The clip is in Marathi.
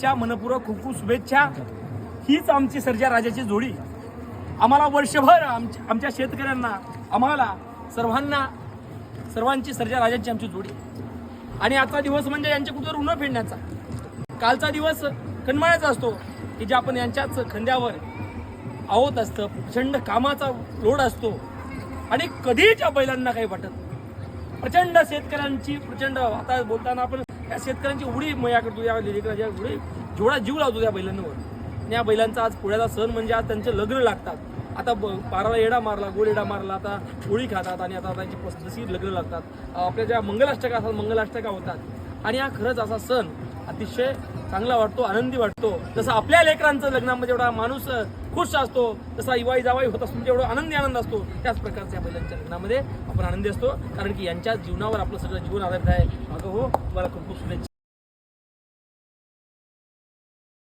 च्या मनपूर्वक खूप खूप शुभेच्छा. हीच आमची सर्जा राजाची जोडी. आम्हाला वर्षभर आमच्या आमच्या शेतकऱ्यांना आम्हाला सर्वांना सर्वांची सर्जा राजाची आमची जोडी. आणि आजचा दिवस म्हणजे यांच्या कुठं ऋण फेडण्याचा. कालचा दिवस कणमाळ्याचा असतो की जे आपण यांच्याच खंद्यावर आवत असतं प्रचंड कामाचा लोड असतो. आणि कधीच्या बैलांना काही वाटत प्रचंड शेतकऱ्यांची प्रचंड आता बोलताना आपण या शेतकऱ्यांची उडी मया करतो या लेकराच्या उडी. जेवढा जीव लावतो त्या बैलांवर. या बैलांचा आज पुण्याचा सण म्हणजे आज त्यांचे लग्न लागतात. आता ब- बाराला येडा मारला गोड येडा मारला आता पोळी खातात आणि आता त्यांची जशी लग्न लागतात. आपल्या ज्या मंगलाष्टका असतात मंगलाष्टका होतात. आणि हा खरंच असा सण अतिशय चांगला वाटतो आनंदी वाटतो. जसं आपल्या लेकरांचं लग्नामध्ये एवढा माणूस खुश असतो तसा इवाई जावाई होत असतो म्हणजे एवढा आनंदी आनंद असतो. त्याच प्रकारच्या बैलांच्या लग्नामध्ये आपण आनंदी असतो. कारण की यांच्या जीवनावर आपलं सगळं जीवन आधारित आहे. अगं हो मला खूप खूप शुभेच्छा.